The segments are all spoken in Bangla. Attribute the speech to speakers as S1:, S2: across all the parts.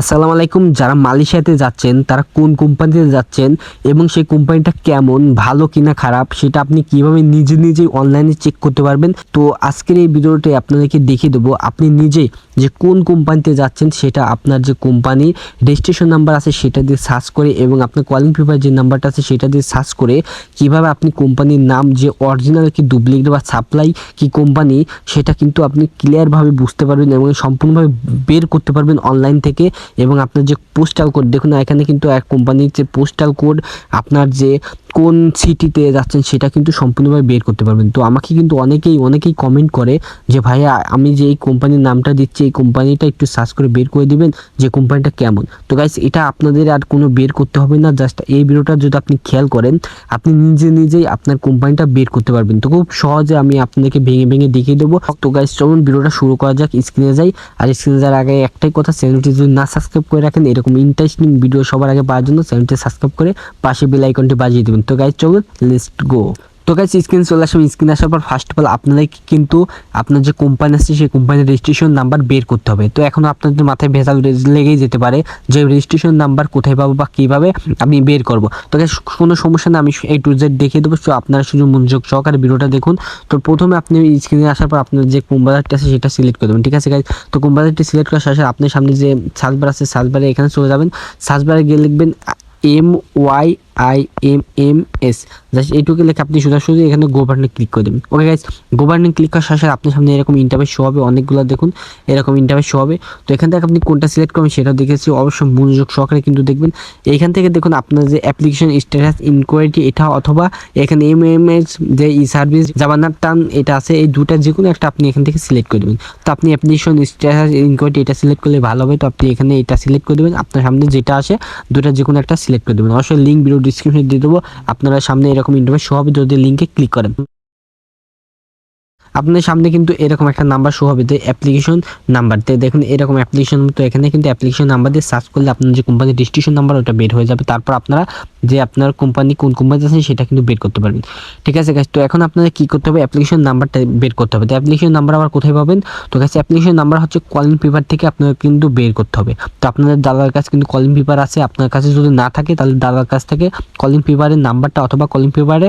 S1: আসসালামু আলাইকুম। যারা মালয়েশিয়াতে যাচ্ছেন, তারা কোন কোম্পানিতে যাচ্ছেন এবং সেই কোম্পানিটা কেমন, ভালো কিনা খারাপ, সেটা আপনি কীভাবে নিজে নিজেই অনলাইনে চেক করতে পারবেন? তো আজকের এই ভিডিওতে আপনাদেরকে দেখিয়ে দেবো, আপনি নিজে যে কোন কোম্পানিতে যাচ্ছেন, সেটা আপনার যে কোম্পানি রেজিস্ট্রেশন নাম্বার আছে সেটা দিয়ে সার্চ করে এবং আপনার কলিং পেপার যে নাম্বারটা আছে সেটা দিয়ে সার্চ করে কীভাবে আপনি কোম্পানির নাম যে অরিজিনাল কি ডুপ্লিকেট বা সাপ্লাই কি কোম্পানি সেটা কিন্তু আপনি ক্লিয়ারভাবে বুঝতে পারবেন এবং সম্পূর্ণভাবে বের করতে পারবেন অনলাইন থেকে। এবং আপনার যে পোস্টাল কোড দেখুন এখানে কিন্তু এক কোম্পানির যে পোস্টাল কোড আপনার যে কোন সিটিতে যাচ্ছেন সেটা কিন্তু সম্পূর্ণভাবে বের করতে পারবেন। তো আমাকে কিন্তু অনেকেই অনেকেই কমেন্ট করে যে, ভাইয়া, আমি যে এই কোম্পানির নামটা দিচ্ছি, এই কোম্পানিটা একটু সার্চ করে বের করে দিবেন যে কোম্পানিটা কেমন? তো গাইস এটা আপনাদের আর কোনো বের করতে হবে না। জাস্ট এই ভিডিওটা যদি আপনি খেয়াল করেন, আপনি নিজে নিজেই আপনার কোম্পানিটা বের করতে পারবেন। তো খুব সহজে আমি আপনাদেরকে ভেঙে ভেঙে দেখিয়ে দেবো। তো গাইস চলুন ভিডিওটা শুরু করা যাক স্ক্রিনে যাই। আর স্ক্রিনে যাওয়ার আগে একটাই কথা চ্যানেলটি যদি না সাবস্ক্রাইব করে রাখেন, এরকম ইন্টারেস্টিং ভিডিও সবার আগে পাওয়ার জন্য চ্যানেলটি সাবস্ক্রাইব করে পাশে বেল আইকনটি বাজিয়ে দেবেন। তো গাইস চলুন লেটস গো তো গাইস স্ক্রিন চলে আসবে স্ক্রিন আসার পর ফার্স্ট অফ অল আপনাদেরকে কিন্তু আপনার যে কোম্পানি আছে, সেই কোম্পানির রেজিস্ট্রেশন নাম্বার বের করতে হবে। তো এখন আপনাদের মাথায় ভেজাল লেগেই যেতে পারে যে রেজিস্ট্রেশন নাম্বার কোথায় পাবো বা কীভাবে আমি বের করব। তো গাইস কোনো সমস্যা না আমি এই টু জেড দেখিয়ে দেবো, তো আপনারা শুধু মনোযোগ সহকারে ভিডিওটা দেখুন। তো প্রথমে আপনি স্ক্রিনে আসার পর আপনার যে কোম্পানিটা আছে, সেটা সিলেক্ট করে দেবেন, ঠিক আছে গাইস তো কোম্পানিটি সিলেক্ট করার সাথে আপনার সামনে যে সার্চ বার আছে সার্চ বারে এখানে চলে যাবেন। সার্চ বারে গিয়ে লিখবেন M Y I M M S just এইটুকু লিখে আপনি সোজাসুজি এখানে গোভার্নে ক্লিক করে দেবেন। ওকে গাইজ গোভার্নে ক্লিক করার সাথে আপনার সামনে এরকম ইন্টারভেস শো হবে। অনেকগুলো দেখুন, এরকম ইন্টারভেস শো হবে। তো এখান থেকে আপনি কোনটা সিলেক্ট করবেন সেটা দেখেছি। অবশ্যই মনোযোগ সহকারে কিন্তু দেখবেন। এইখান থেকে দেখুন, আপনার যে অ্যাপ্লিকেশন স্ট্যাটাস ইনকোয়ারিটি এটা অথবা এখানে এম এম এস যে ই সার্ভিস জাবানার টান, এটা আছে। এই দুটা যে কোনো একটা আপনি এখান থেকে সিলেক্ট করে দেবেন। তো আপনি অ্যাপ্লিকেশন স্ট্যাটাস ইনকোয়ারিটি এটা সিলেক্ট করলে ভালো হবে। তো আপনি এখানে এটা সিলেক্ট করে দেবেন। আপনার সামনে যেটা আসে, দুটা যে কোনো একটা সিলেক্ট করে দেবেন। অবশ্যই লিঙ্ক ভিডিও ডিসক্রিপশনে দিয়ে দেবো। আপনারা সামনে এরকম ইন্টারভিউ সব যদি লিঙ্কে ক্লিক করেন। আপনার সামনে কিন্তু এরকম একটা নাম্বার শো হবে, যে অ্যাপ্লিকেশন নাম্বার তো দেখুন, এরকম অ্যাপ্লিকেশন তো এখানে কিন্তু অ্যাপ্লিকেশন নাম্বার দিয়ে সার্চ করলে আপনার যে কোম্পানির রেজিস্ট্রেশন নাম্বার ওটা বের হয়ে যাবে। তারপর আপনারা যে আপনার কোম্পানি কোন কোম্পানি আছে সেটা কিন্তু বের করতে পারবেন। ঠিক আছে গাছ তো এখন আপনাদের কী করতে হবে? অ্যাপ্লিকেশন নাম্বারটা বের করতে হবে। তো অ্যাপ্লিকেশন নাম্বার আবার কোথায় পাবেন? তো গাছ অ্যাপ্লিকেশন নাম্বার হচ্ছে কলিং পেপার থেকে আপনাদের কিন্তু বের করতে হবে। তো আপনাদের দাদার কাছে কিন্তু কলিং পেপার আছে। আপনার কাছে যদি না থাকে, তাহলে দাদার কাছ থেকে কলিং পেপারের নাম্বারটা অথবা কলিং পেপারে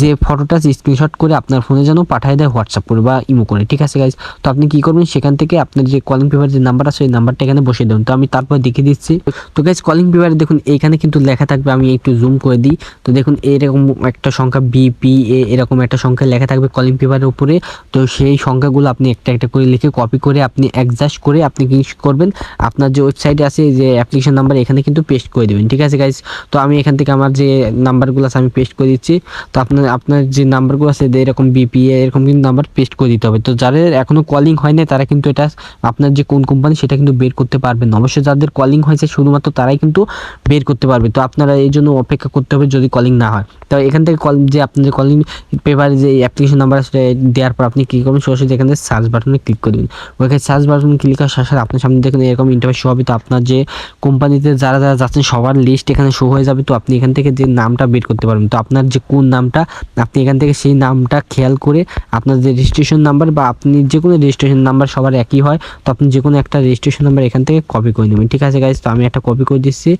S1: যে ফটোটা স্ক্রিনশট করে আপনার ফোনে যেন পাঠিয়ে দেয় হোয়াটসঅ্যাপ করে বা ইমো করে, ঠিক আছে গাইজ তো আপনি কি করবেন? সেখান থেকে আপনার যে কলিং পেপার যে নাম্বার আছে, ওই নাম্বারটা এখানে বসিয়ে দেবেন। তো আমি তারপর দেখিয়ে দিচ্ছি। তো গাইজ কলিং পেপারে দেখুন, এখানে কিন্তু লেখা থাকবে, আমি একটু জুম করে দিই। তো দেখুন, এরকম একটা সংখ্যা বিপি এ এরকম একটা সংখ্যা লেখা থাকবে কলিং পেপারের উপরে। তো সেই সংখ্যাগুলো আপনি একটা একটা করে লিখে কপি করে আপনি অ্যাডজাস্ট করে আপনি কি করবেন? আপনার যে ওয়েবসাইটে আছে, যে অ্যাপ্লিকেশন নাম্বার এখানে কিন্তু পেস্ট করে দেবেন। ঠিক আছে গাইজ তো আমি এখান থেকে আমার যে নাম্বারগুলো আছে, আমি পেস্ট করে দিচ্ছি। তো আপনার আপনার যে নাম্বারগুলো আছে এরকম বিপি এরকম কিন্তু নাম্বার পেস্ট করে দিতে হবে। তো যাদের এখনও কলিং হয়নি, তারা কিন্তু এটা আপনার যে কোন কোম্পানি সেটা কিন্তু বের করতে পারবেন অবশ্যই যাদের কলিং হয়েছে, শুধুমাত্র তারাই কিন্তু বের করতে পারবে। তো আপনারা এই জন্য অপেক্ষা করতে হবে যদি কলিং না হয়। তো এখান থেকে কল যে আপনার কলিং পেপারে যে অ্যাপ্লিকেশন নাম্বার আছে, দেওয়ার পর আপনি কী করবেন। সরাসরি এখান থেকে সার্চ বাটনে ক্লিক করে দিন ওইখানে সার্চ বাটনে ক্লিক করার সাথে সাথে আপনার সামনে দেখেন এরকম ইন্টারভিউ শো হবে। তো আপনার যে কোম্পানিতে যারা যারা যাচ্ছেন, সবার লিস্ট এখানে শো হয়ে যাবে। তো আপনি এখান থেকে যে নামটা বের করতে পারবেন। তো আপনার যে কোন নামটা, আপনি এখান থেকে সেই নামটা খেয়াল করে আপনার যে রেজিস্ট্রেশন নাম্বার বা আপনি যে কোনো রেজিস্ট্রেশন নাম্বার সবার একই হয়, তো আপনি যে কোনো একটা রেজিস্ট্রেশন নাম্বার এখান থেকে কপি করে নেবেন। ঠিক আছে গাইজ তো আমি একটা কপি করে দিচ্ছি।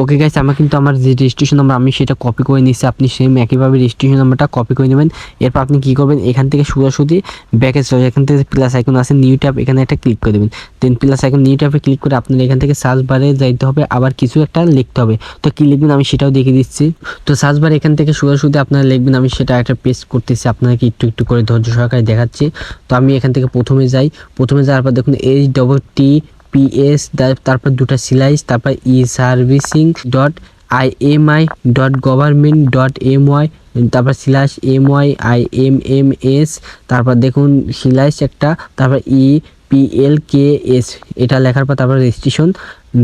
S1: ওকে গাইস আমার কিন্তু আমার যে রেজিস্ট্রেশন নাম্বার আমি সেটা কপি করে নিচ্ছি আপনি সেম একইভাবে রেজিস্ট্রেশন নাম্বারটা কপি করে নেবেন। এরপর আপনি কী করবেন? এখান থেকে সোজাসুজি ব্যাকে চলে এখান থেকে প্লাস আইকন আছে নিউ ট্যাব এখানে একটা ক্লিক করে দেবেন। দেন প্লাস আইকন নিউ ট্যাবে ক্লিক করে আপনার এখান থেকে সার্চ বারে যাইতে হবে। আবার কিছু একটা লিখতে হবে। তো কী লিখবেন আমি সেটাও দেখিয়ে দিচ্ছি। তো সার্চ বার এখান থেকে সোজাসুজি আপনারা লিখবেন। আমি সেটা একটা পেস্ট করতেছি। আপনাকে একটু একটু করে ধৈর্য সহকারে দেখাচ্ছি। তো আমি এখান থেকে প্রথমে যাই। প্রথমে যাওয়ার পর দেখুন এইচ ডবল টি পিএস তারপর দুটা সিলাইস তারপর e servicing dot I M I dot government dot M Y তারপর slash M Y I M M S তারপর দেখুন স্ল্যাশ একটা, তারপর E P L K S এটা লেখার পর তারপর রেজিস্ট্রেশন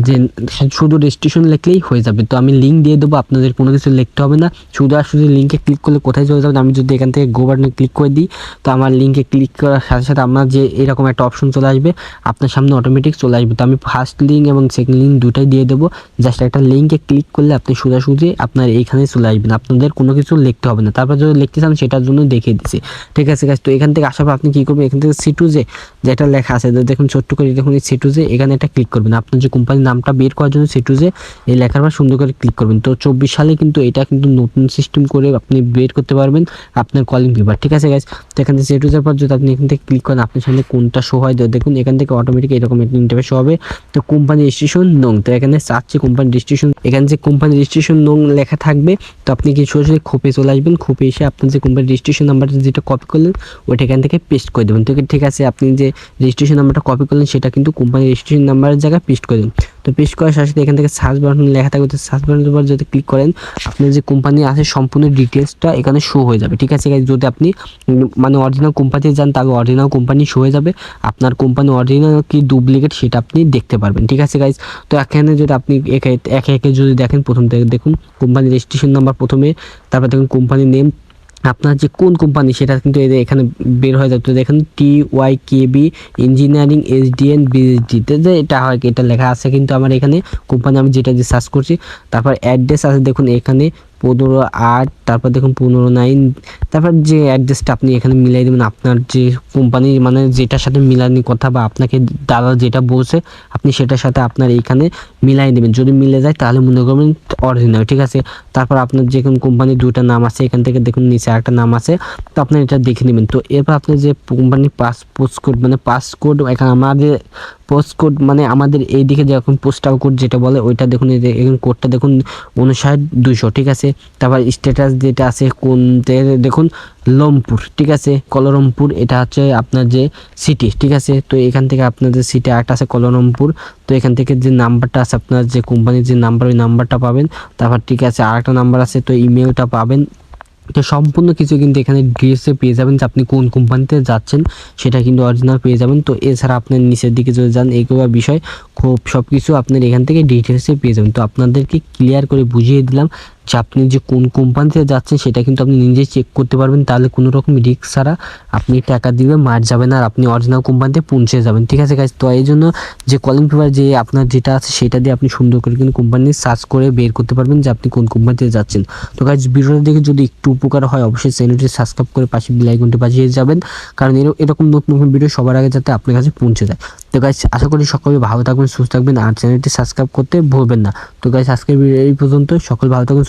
S1: যে শুধু রেজিস্ট্রেশন লিখলেই হয়ে যাবে। তো আমি লিঙ্ক দিয়ে দেবো, আপনাদের কোনো কিছু লিখতে হবে না। শুধু আর শুধু লিঙ্কে ক্লিক করলে কোথায় চলে যাবেন আমি যদি এখান থেকে গো বাটনে ক্লিক করে দিই, তো আমার লিঙ্কে ক্লিক করার সাথে সাথে আপনার যে এরকম একটা অপশন চলে আসবে, আপনার সামনে অটোমেটিক চলে আসবে। তো আমি ফার্স্ট লিঙ্ক এবং সেকেন্ড লিঙ্ক দুটাই দিয়ে দেবো। জাস্ট একটা লিঙ্কে ক্লিক করলে আপনি সোজাসুজি আপনার এইখানে চলে আসবেন। আপনাদের কোনো কিছু লিখতে হবে না। তারপর যদি লিখতে চান, সেটার জন্য দেখিয়ে দিচ্ছি। ঠিক আছে গাছ তো এখান থেকে আসার পর আপনি কী করবেন? এখান থেকে সিটু যে যেটা লেখা আছে, দেখুন ছোট্ট করে, দেখুন এই সিটু যে এখানে একটা ক্লিক করবেন। আপনার যে কোম্পানি কোম্পানির নামটা বের করার জন্য সেটুজে এই লেখার পর সুন্দর করে ক্লিক করবেন। তো চব্বিশ সালে কিন্তু এটা কিন্তু নতুন সিস্টেম করে আপনি বের করতে পারবেন আপনার কলিং পেপার ঠিক আছে গাইজ তো এখান থেকে সেটুজের পর যদি আপনি এখান থেকে ক্লিক করেন, আপনার সামনে কোনটা শো হয় দেখুন এখান থেকে অটোমেটিক এরকম একটা ইন্টারফেস হবে। তো কোম্পানি রেজিস্ট্রেশন নং, তো এখানে চাচ্ছে কোম্পানি রেজিস্ট্রেশন এখানে যে কোম্পানি রেজিস্ট্রেশন নং লেখা থাকবে, তো আপনি কি সরাসরি খোপে চলে আসবেন। খোপে এসে আপনার যে কোম্পানি রেজিস্ট্রেশন নাম্বারটা যেটা কপি করলেন, ওইটা এখান থেকে পেস্ট করে দেবেন। তো ঠিক আছে, আপনি যে রেজিস্ট্রেশন নাম্বারটা কপি করলেন, সেটা কিন্তু কোম্পানি রেজিস্ট্রেশন নাম্বারের জায়গায় পেস্ট করে দেবেন। তো পেস্ট করার সাথে সাথে এখান থেকে সার্চ বাটন লেখা থাকবে। তো সার্চ বাটনের উপর যদি ক্লিক করেন, আপনার যে কোম্পানি আছে সম্পূর্ণ ডিটেলসটা এখানে শো হয়ে যাবে। ঠিক আছে? যদি আপনি মানে অরিজিনাল কোম্পানিতে যান, তাহলে অরিজিনাল কোম্পানি শো হয়ে যাবে। আপনার কোম্পানি অরিজিনাল কি ডুপ্লিকেট সেটা আপনি দেখতে পারবেন। ঠিক আছে গাইজ তো এখানে যদি আপনি একে একে যদি দেখেন, প্রথম থেকে দেখুন কোম্পানি রেজিস্ট্রেশন নাম্বার প্রথমে, তারপর দেখুন কোম্পানি নেম আপনার যে কোন কোম্পানি সেটা কিন্তু যে এখানে বের হয়ে যাবে। দেখেন T Y K B engineering S D N বিএসডিতে যে এটা হয় এটা লেখা আছে কিন্তু আমার এখানে কোম্পানি আমি যেটা দিয়ে সার্চ করছি, তারপর অ্যাড্রেস আছে দেখুন এখানে পনেরো আট, তারপর দেখুন পনেরো নাইন তারপর যে অ্যাড্রেসটা আপনি এখানে মিলাই দেবেন, আপনার যে কোম্পানি মানে যেটার সাথে মিলানি কথা বা আপনাকে দাদা যেটা বলছে, আপনি সেটার সাথে আপনার এইখানে মিলাই দেবেন। যদি মিলে যায়, তাহলে মনে করবেন অরিজিনাল ঠিক আছে? তারপর আপনার যে কোন কোম্পানির দুইটা নাম আছে, এখান থেকে দেখুন নিচে একটা নাম আছে, তো আপনি এটা দেখে নেবেন। তো এরপর আপনি যে কোম্পানির পাস পোস্ট কোড মানে পাস এখানে আমাদের পোস্ট কোড মানে আমাদের এই দিকে যখন পোস্টাল কোড যেটা বলে, ওইটা দেখুন, এই যে কোডটা দেখুন উনষাট দুশো ঠিক আছে? তারপর স্ট্যাটাস যেটা আছে কোন দেখুন, লমপুর, ঠিক আছে? কলরমপুর, এটা হচ্ছে আপনার যে সিটি ঠিক আছে? তো এখান থেকে আপনাদের সিটি একটা আছে কলরমপুর, তো এখান থেকে যে নাম্বারটা আছে আপনার যে কোম্পানির যে নাম্বার ওই নাম্বারটা পাবেন। তারপর ঠিক আছে, আরেকটা নাম্বার আছে, তো ইমেলটা পাবেন। তো সম্পূর্ণ কিছু কিন্তু এখানে ড্রেসে পেয়ে যাবেন যে আপনি কোন কোম্পানিতে যাচ্ছেন, সেটা কিন্তু অরিজিনাল পেয়ে যাবেন। তো এছাড়া আপনার নিচের দিকে যদি যান এগুলো বিষয়, খুব সব কিছু আপনার এখান থেকে ডিটেলসে পেয়ে যাবেন। তো আপনাদেরকে ক্লিয়ার করে বুঝিয়ে দিলাম আপনি যে কোন কোম্পানিতে যাচ্ছেন সেটা কিন্তু আপনি নিজে চেক করতে পারবেন। তাহলে কোনো রকম রিস্ক ছাড়া আপনি টাকা দিবে, মার যাবেন আর আপনি অরিজিনাল কোম্পানিতে পৌঁছে যাবেন। ঠিক আছে গাইজ তো এই জন্য যে কলিং পেপার যে আপনার যেটা আছে সেটা দিয়ে আপনি সুন্দর করে কিন্তু কোম্পানি সার্চ করে বের করতে পারবেন যে আপনি কোন কোম্পানিতে যাচ্ছেন। তো গাইজ ভিডিওটা দেখে যদি একটু উপকার হয়, অবশ্যই চ্যানেলটি সাবস্ক্রাইব করে পাশে বেল আইকনটি বাজিয়ে যাবেন। কারণ এর- এরকম নতুন নতুন ভিডিও সবার আগে যাতে আপনার কাছে পৌঁছে যায়। তো গাইজ আশা করি সকলে ভালো থাকবেন, সুস্থ থাকবেন। আর চ্যানেলটি সাবস্ক্রাইব করতে ভুলবেন না। তো গাইজ আজকের এই পর্যন্ত সকল ভালো থাকবেন